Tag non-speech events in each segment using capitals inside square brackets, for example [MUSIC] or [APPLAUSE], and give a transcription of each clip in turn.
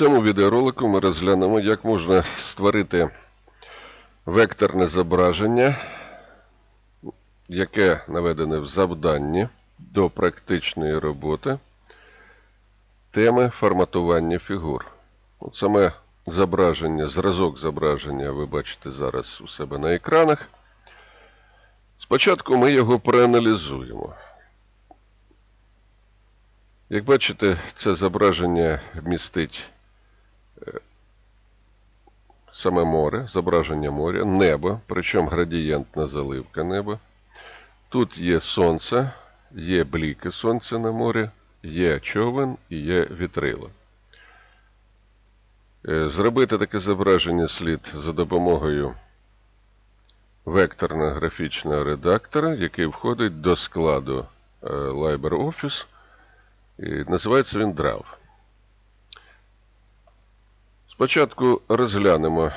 цьому відеоролику ми розглянемо, як можна створити векторне зображення, яке наведене в завданні до практичної роботи теми форматування фігур. От саме зображення, зразок зображення ви бачите зараз у себе на екранах. Спочатку ми його проаналізуємо. Як бачите, це зображення містить саме море, зображення моря, небо, причому градієнтна заливка неба. Тут є сонце, є бліки сонця на морі, є човен і є вітрило. Е, Зробити таке зображення слід за допомогою векторного графічного редактора, який входить до складу е, LibreOffice. Називається він DRAW. Спочатку розглянемо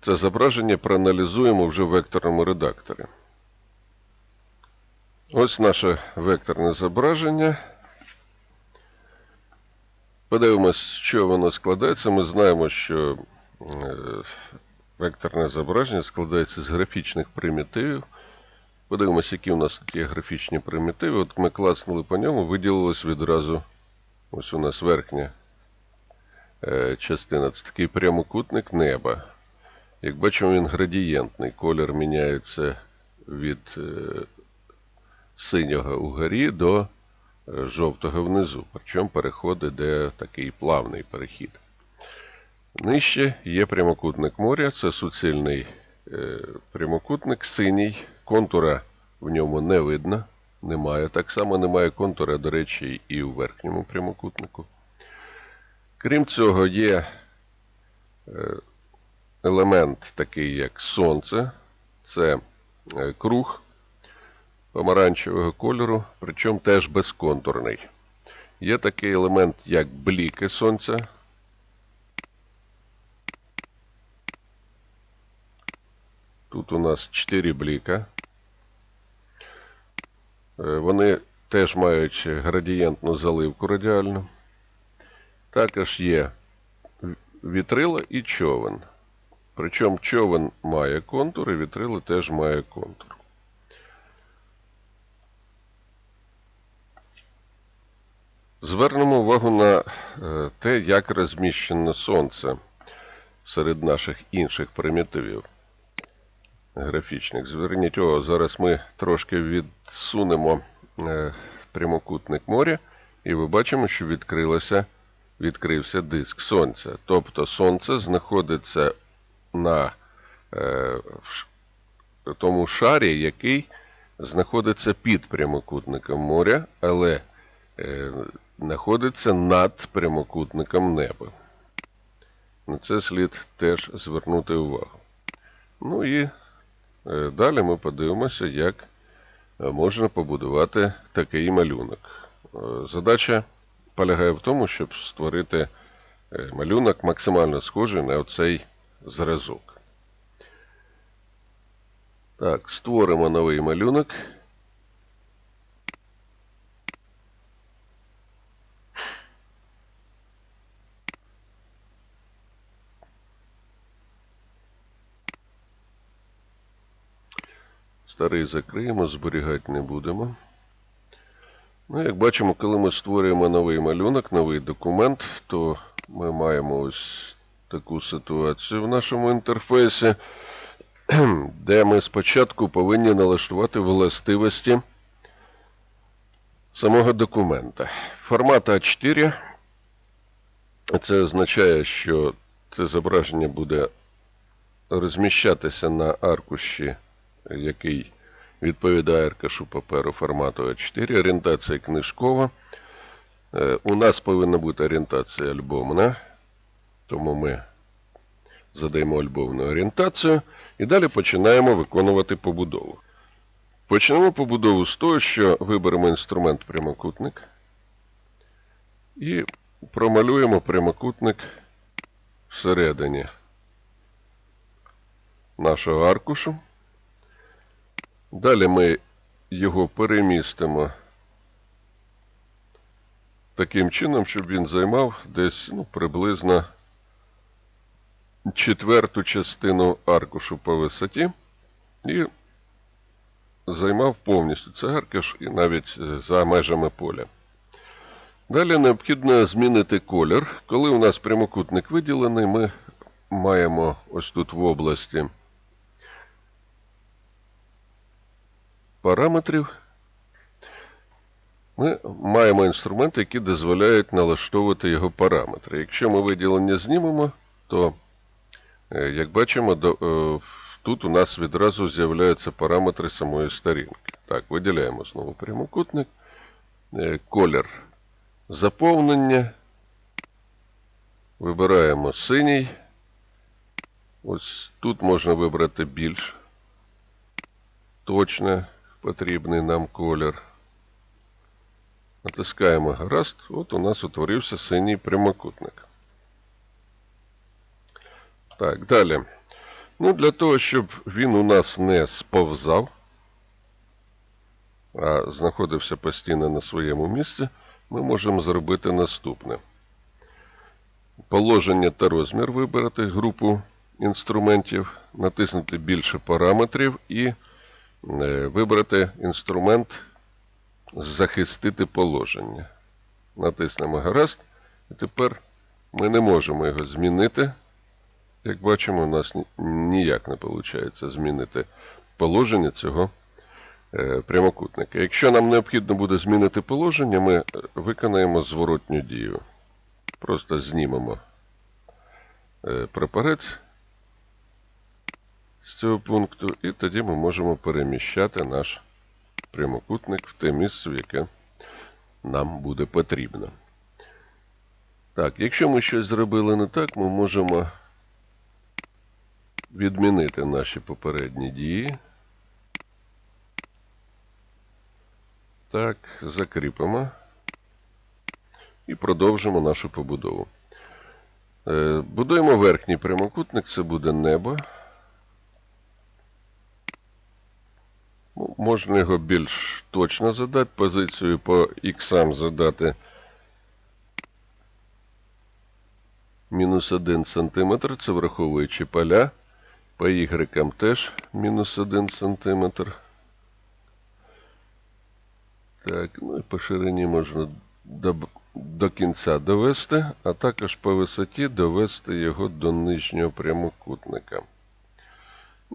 це зображення, проаналізуємо вже в векторному редакторі. Ось наше векторне зображення. Подивимось, з чого воно складається. Ми знаємо, що е, векторне зображення складається з графічних примітивів. Подивимось, які у нас є графічні примітиви. От ми клацнули по ньому, виділилось відразу. Ось у нас верхня частина. Це такий прямокутник неба. Як бачимо, він градієнтний. Колір міняється від е, синього угорі до е, жовтого внизу. Причому переход іде такий плавний перехід. Нижче є прямокутник моря, це суцільний е, прямокутник синій. Контура в ньому не видно, немає. Так само немає контура, до речі, і у верхньому прямокутнику. Крім цього, є е, елемент такий, як сонце. Це е, круг помаранчевого кольору, причому теж безконтурний. Є такий елемент, як бліки сонця. Тут у нас 4 бліка. Е, Вони теж мають градієнтну заливку радіальну. Також є вітрило і човен. Причому човен має контур, і вітрило теж має контур. Звернемо увагу на е, те, як розміщено сонце серед наших інших примітивів графічних. Зверніть увагу, зараз ми трошки відсунемо е, прямокутник моря, і ви бачимо, що відкрилося, відкрився диск Сонця. Тобто Сонце знаходиться на е, тому шарі, який знаходиться під прямокутником моря, але е, знаходиться над прямокутником неба. На це слід теж звернути увагу. Ну і Е, Далі ми подивимося, як е, можна побудувати такий малюнок. Е, Задача полягає в тому, щоб створити малюнок максимально схожий на оцей зразок. Так, створимо новий малюнок. Старий закриємо, зберігати не будемо. Ну, Як бачимо, коли ми створюємо новий малюнок, новий документ, то ми маємо ось таку ситуацію в нашому інтерфейсі, [CLEARS THROAT] де ми спочатку повинні налаштувати властивості самого документа. Формат А4. Це означає, що це зображення буде розміщатися на аркуші який відповідає аркашу паперу формату А4. Орієнтація книжкова. Е, у нас повинна бути орієнтація альбомна, тому ми задаємо альбомну орієнтацію і далі починаємо виконувати побудову. Почнемо побудову з того, що виберемо інструмент прямокутник і промалюємо прямокутник всередині нашого аркушу. Далі ми його перемістимо таким чином, щоб він займав десь ну, приблизно четверту частину аркушу по висоті і займав повністю цей аркуш і навіть е, за межами поля. Далі необхідно змінити колір. Коли у нас прямокутник виділений, ми маємо ось тут в області параметрів. Ми маємо інструменти, які дозволяють налаштовувати його параметри. Якщо ми виділення знімемо, то, е, як бачимо, е, тут у нас відразу з'являються параметри самої сторінки. Так, виділяємо знову прямокутник, е, колір заповнення. Вибираємо синій. Ось тут можна вибрати більш точно потрібний нам колір. Натискаємо гаразд. От у нас утворився синій прямокутник. Так, далі. Ну, для того, щоб він у нас не сповзав, а знаходився постійно на своєму місці, ми можемо зробити наступне. Положення та розмір вибрати групу інструментів, натиснути більше параметрів і вибрати інструмент захистити положення. Натиснемо гаразд. І тепер ми не можемо його змінити. Як бачимо, у нас ніяк не виходить змінити положення цього е, прямокутника. Якщо нам необхідно буде змінити положення, ми е, виконаємо зворотню дію. Просто знімемо е, прапорець з цього пункту, і тоді ми можемо переміщати наш прямокутник в те місце, в яке нам буде потрібно. Так, якщо ми щось зробили не так, ми можемо відмінити наші попередні дії. Так, закріпимо і продовжимо нашу побудову. Е, будуємо верхній прямокутник, це буде небо. Можна його більш точно задати, позицію по х задати мінус 1 см, це враховуючи поля. По y теж мінус 1 см. Так, ну і по ширині можна до, до кінця довести, а також по висоті довести його до нижнього прямокутника.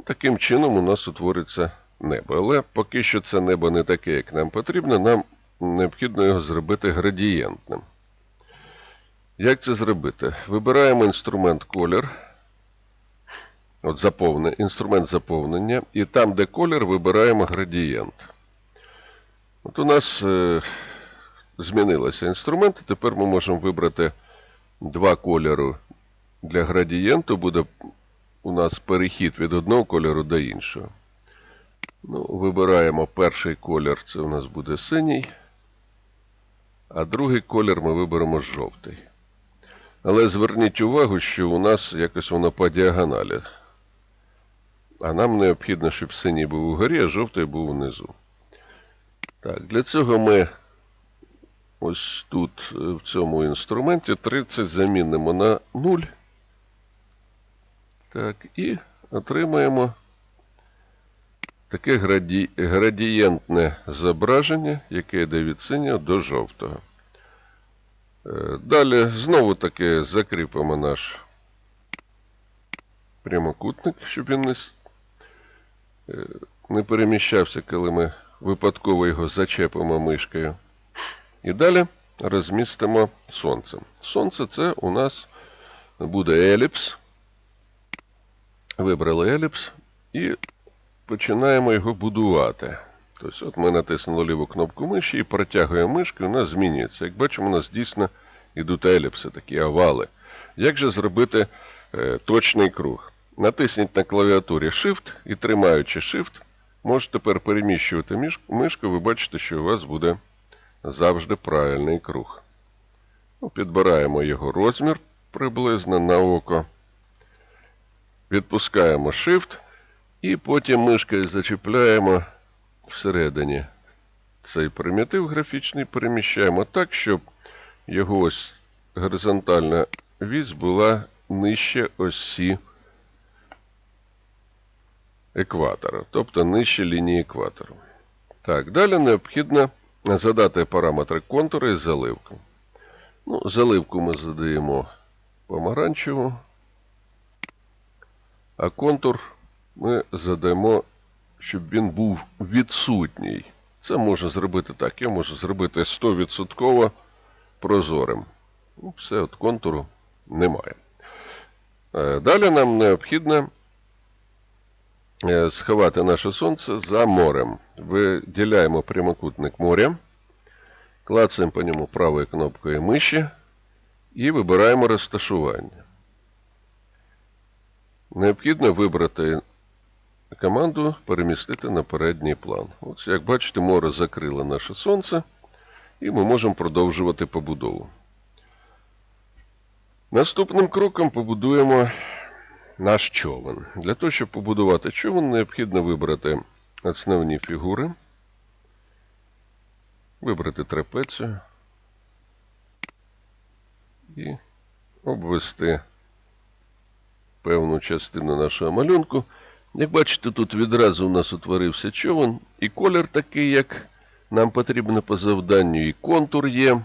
Таким чином у нас утвориться небо. Але поки що це небо не таке, як нам потрібно, нам необхідно його зробити градієнтним. Як це зробити? Вибираємо інструмент колір. От заповне, Інструмент заповнення. І там, де колір, вибираємо градієнт. От у нас е, змінилися інструменти. Тепер ми можемо вибрати два кольори для градієнту. Буде у нас перехід від одного кольору до іншого. Ну, Вибираємо перший колір, це у нас буде синій. А другий колір ми виберемо жовтий. Але зверніть увагу, що у нас якось воно по діагоналі. А нам необхідно, щоб синій був угорі, а жовтий був внизу. Так, для цього ми ось тут, в цьому інструменті, 30 замінимо на 0. Так, і отримаємо таке граді... градієнтне зображення, яке йде від синього до жовтого. Е, далі знову таки закріпимо наш прямокутник, щоб він не е, не переміщався, коли ми випадково його зачепимо мишкою. І далі розмістимо сонце. Сонце це у нас буде еліпс. Вибрали еліпс і починаємо його будувати. Тобто, от ми натиснули ліву кнопку миші і протягуємо мишку, і нас змінюється. Як бачимо, у нас дійсно йдуть еліпси, такі овали. Як же зробити е, точний круг? Натисніть на клавіатурі Shift і тримаючи Shift, можете тепер переміщувати мишку, ви бачите, що у вас буде завжди правильний круг. Ну, Підбираємо його розмір приблизно на око. Відпускаємо Shift. І потім мишкою зачіпляємо всередині цей примітив графічний, переміщаємо так, щоб його ось горизонтальна вісь була нижче осі екватора, тобто нижче лінії екватору. Так, далі необхідно задати параметри контура і заливку. Ну, заливку ми задаємо помаранчеву, а контур ми задаємо, щоб він був відсутній. Це можна зробити так. Я можу зробити 100% прозорим. Ну, Все, от контуру немає. Е, Далі нам необхідно е, сховати наше сонце за морем. Виділяємо прямокутник моря, клацаємо по ньому правою кнопкою миші і вибираємо розташування. Необхідно вибрати команду перемістити на передній план. Ось, як бачите, море закрило наше сонце, і ми можемо продовжувати побудову. Наступним кроком побудуємо наш човен. Для того, щоб побудувати човен, необхідно вибрати основні фігури, вибрати трапецію і обвести певну частину нашого малюнку. Як бачите, тут відразу у нас утворився човен, і колір такий, як нам потрібно по завданню, і контур є.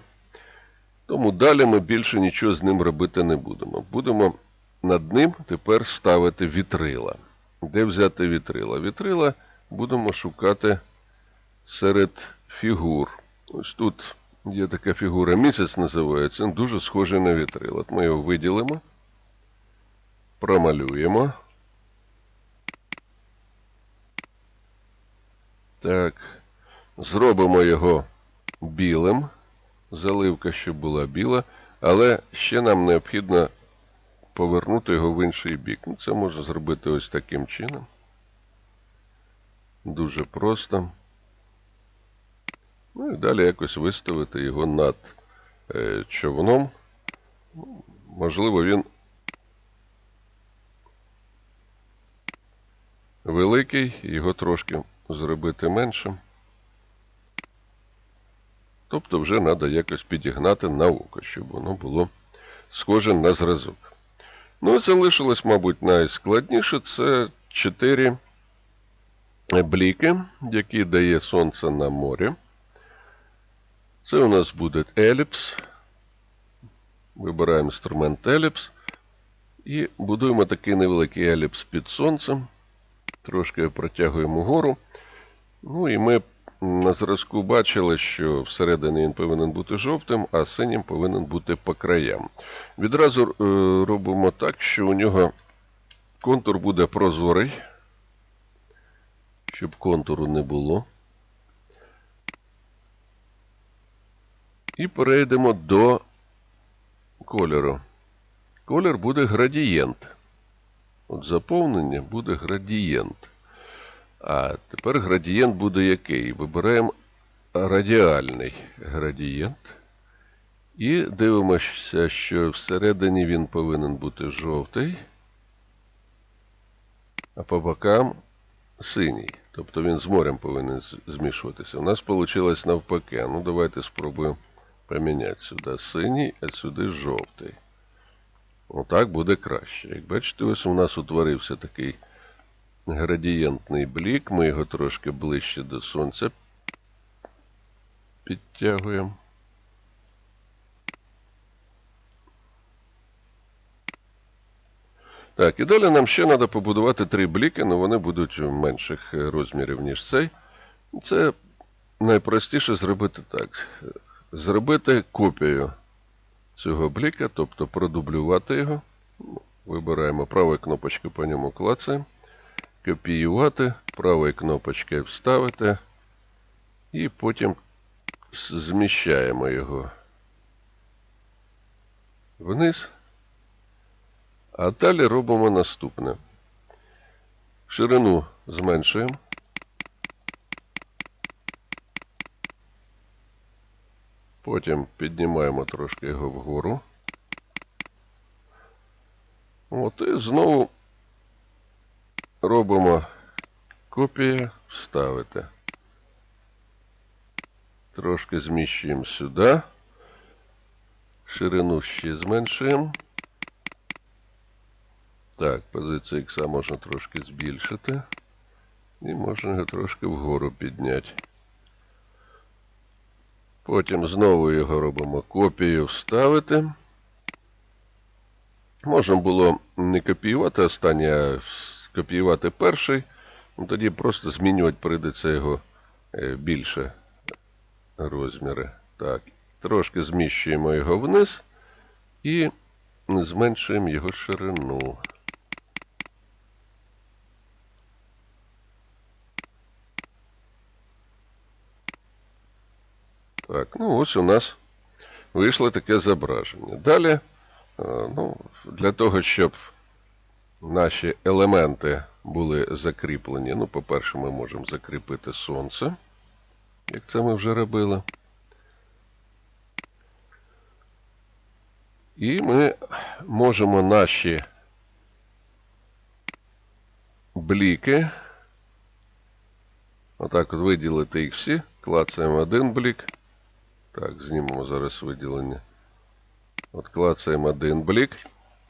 Тому далі ми більше нічого з ним робити не будемо. Будемо над ним тепер ставити вітрила. Де взяти вітрила? Вітрила будемо шукати серед фігур. Ось тут є така фігура місяць називається, дуже схожий на вітрила. От ми його виділимо, промалюємо. Так, зробимо його білим. Заливка щоб була біла, але ще нам необхідно повернути його в інший бік. Ну, Це можна зробити ось таким чином. Дуже просто. Ну і далі якось виставити його над е, човном. Можливо, він великий, його трошки зробити меншим. Тобто вже треба якось підігнати на око, щоб воно було схоже на зразок. Ну і залишилось, мабуть, найскладніше це 4 бліки, які дає сонце на морі. Це у нас буде еліпс. Вибираємо інструмент еліпс. І будуємо такий невеликий еліпс під сонцем. Трошки протягуємо вгору. Ну і ми на зразку бачили, що всередині він повинен бути жовтим, а синім повинен бути по краям. Відразу е, робимо так, що у нього контур буде прозорий, щоб контуру не було. І перейдемо до кольору. Колір буде градієнт. От заповнення буде градієнт. А тепер градієнт буде який? Вибираємо радіальний градієнт. І дивимося, що всередині він повинен бути жовтий, а по бокам синій. Тобто він з морем повинен змішуватися. У нас вийшло навпаки. Ну, давайте спробуємо поміняти сюди синій, а сюди жовтий. Отак буде краще. Як бачите, ось у нас утворився такий градієнтний блік. Ми його трошки ближче до сонця підтягуємо. Так, і далі нам ще треба побудувати три бліки, але вони будуть менших розмірів, ніж цей. Це найпростіше зробити так. Зробити копію цього бліка, тобто продублювати його. Вибираємо правою кнопочкою по ньому клацаємо. Копіювати, правою кнопочкою вставити. І потім зміщаємо його вниз. А далі робимо наступне. Ширину зменшуємо. Потім піднімаємо трошки його вгору. От і знову робимо копія вставити. Трошки зміщуємо сюди. Ширину ще зменшуємо. Так, позицію ікса можна трошки збільшити. І можна його трошки вгору підняти. Потім знову його робимо копію вставити. Можна було не копіювати останнє, а скопіювати перший. Ну, тоді просто змінювати прийдеться його е, більше розміри. Так, трошки зміщуємо його вниз і зменшуємо його ширину. Так, ну ось у нас вийшло таке зображення. Далі, е, ну, для того, щоб наші елементи були закріплені, ну, по-перше, ми можемо закріпити сонце, як це ми вже робили. І ми можемо наші бліки, отак от виділити їх всі, клацаємо один блік. Так, знімемо зараз виділення. От клацаємо один блік.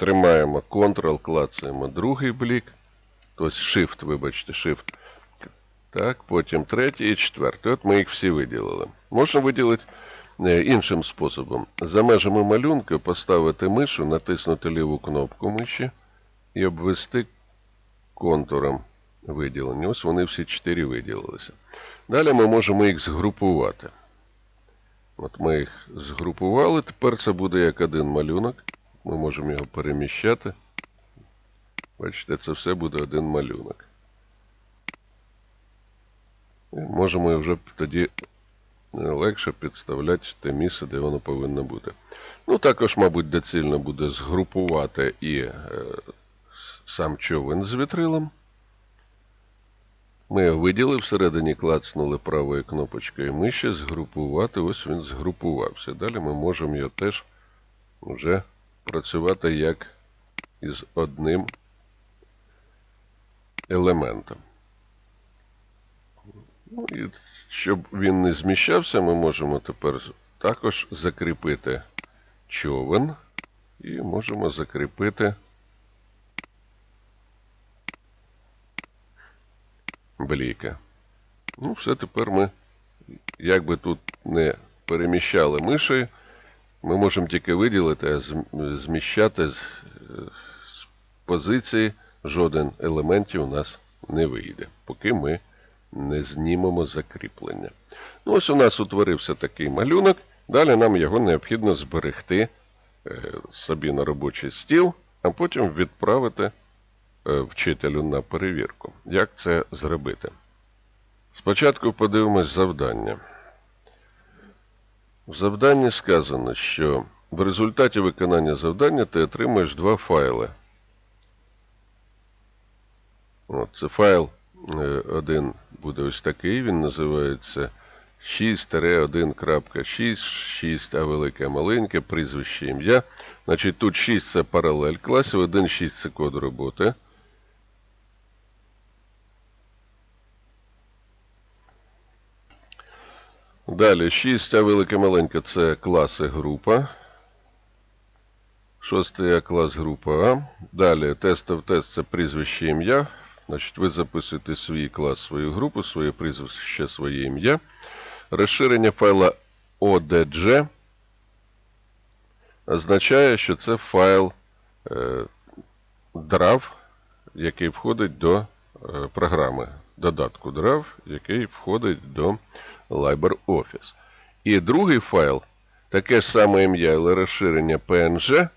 Тримаємо Ctrl, клацаємо другий блік. Тобто Shift, вибачте, Shift. Так, потім третій і четвертий. От ми їх всі виділили. Можна виділити е, іншим способом. За межами малюнка поставити мишу, натиснути ліву кнопку миші і обвести контуром виділення. Ось вони всі чотири виділилися. Далі ми можемо їх згрупувати. От ми їх згрупували. Тепер це буде як один малюнок. Ми можемо його переміщати. Бачите, це все буде один малюнок. І можемо вже тоді легше підставляти те місце, де воно повинно бути. Ну, також, мабуть, доцільно буде згрупувати і е, сам човен з вітрилом. Ми його виділи, всередині клацнули правою кнопочкою миші, згрупувати. Ось він згрупувався. Далі ми можемо його теж вже працювати як із одним елементом. Ну, і щоб він не зміщався, ми можемо тепер також закріпити човен і можемо закріпити бліка. Ну, все тепер ми, як би тут не переміщали мишею, ми можемо тільки виділити, зміщати з, позиції жоден елементів у нас не вийде, поки ми не знімемо закріплення. Ну, ось у нас утворився такий малюнок. Далі нам його необхідно зберегти е, собі на робочий стіл, а потім відправити е, вчителю на перевірку. Як це зробити? Спочатку подивимось завдання. В завданні сказано, що в результаті виконання завдання ти отримаєш два файли. От, це файл е, один буде ось такий, він називається 6-1.6, 6, а велике маленьке, прізвище ім'я. Значить, тут 6 це паралель класів, 1.6 це код роботи. Далі 6, а велике маленьке це класи група. Шостий А клас група А. Далі тестов тест це прізвище ім'я. Значить, ви записуєте свій клас, свою групу, своє прізвище, своє ім'я. Розширення файла ODG означає, що це файл е, DRAV, який входить до е, програми. Додатку DRAV, який входить до LibreOffice. І другий файл таке ж саме ім'я, але розширення PNG.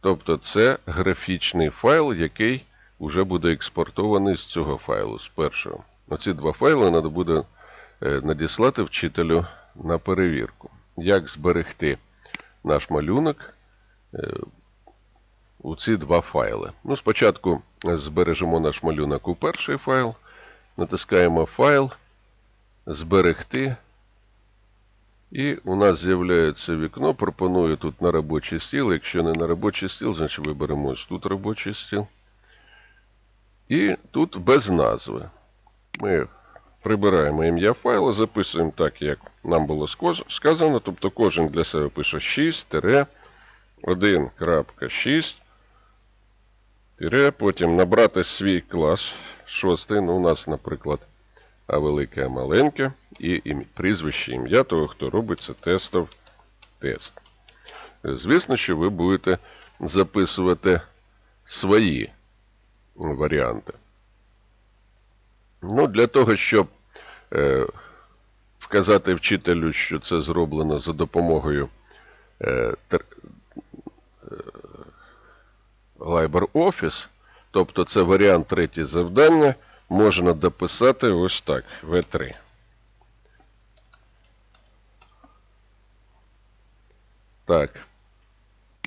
Тобто це графічний файл, який вже буде експортований з цього файлу, з першого. Оці два файли треба буде е, надіслати вчителю на перевірку. Як зберегти наш малюнок е, у ці два файли? Ну, Спочатку збережемо наш малюнок у перший файл, натискаємо файл, зберегти. І у нас з'являється вікно. Пропоную тут на робочий стіл. Якщо не на робочий стіл, значить виберемо ось тут робочий стіл. І тут без назви. Ми прибираємо ім'я файлу, записуємо так, як нам було сказано. Тобто кожен для себе пише 6 1.6. Тире, потім набрати свій клас. Шостий, ну у нас, наприклад, А велике, А маленьке. І ім- прізвище ім'я того, хто робить це тестов тест. Звісно, що ви будете записувати свої варіанти. Ну, для того, щоб е, вказати вчителю, що це зроблено за допомогою е, тер- е, LibreOffice, тобто це варіант третє завдання, можна дописати ось так, V3. Так.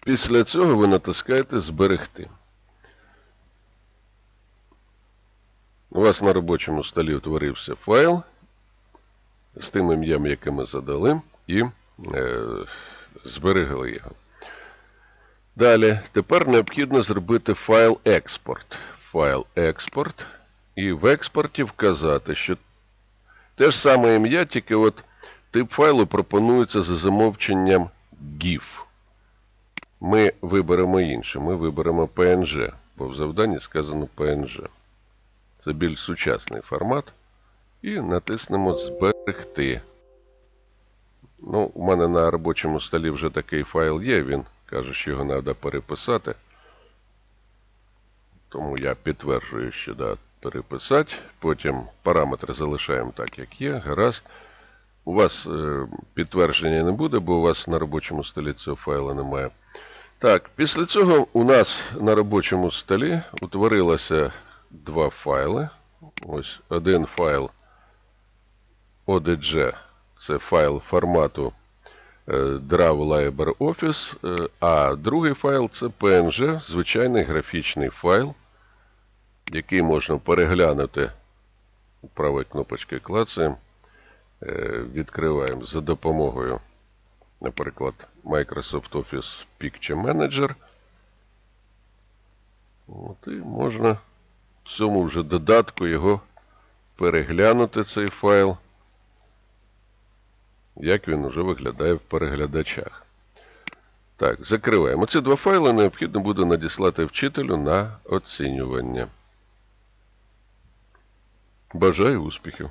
Після цього ви натискаєте Зберегти. У вас на робочому столі утворився файл з тим ім'ям, яке ми задали, і е, зберегли його. Далі, тепер необхідно зробити файл експорт. Файл експорт. І в експорті вказати, що те ж саме ім'я, тільки от тип файлу пропонується за замовченням GIF. Ми виберемо інше. Ми виберемо PNG, бо в завданні сказано PNG. Це більш сучасний формат. І натиснемо Зберегти. Ну, у мене на робочому столі вже такий файл є, він каже, що його треба переписати. Тому я підтверджую, що да, переписати. Потім параметри залишаємо так, як є. Гаразд. У вас е, підтвердження не буде, бо у вас на робочому столі цього файлу немає. Так, після цього у нас на робочому столі утворилося два файли. Ось один файл ODG, це файл формату е, DRAW LibreOffice, е, а другий файл це PNG, звичайний графічний файл, який можна переглянути правою кнопочкою клацаємо, е, відкриваємо за допомогою, наприклад, Microsoft Office Picture Manager. От, і можна в цьому вже додатку його переглянути цей файл, як він вже виглядає в переглядачах. Так, закриваємо. Ці два файли необхідно буде надіслати вчителю на оцінювання. Бажаю успіхів!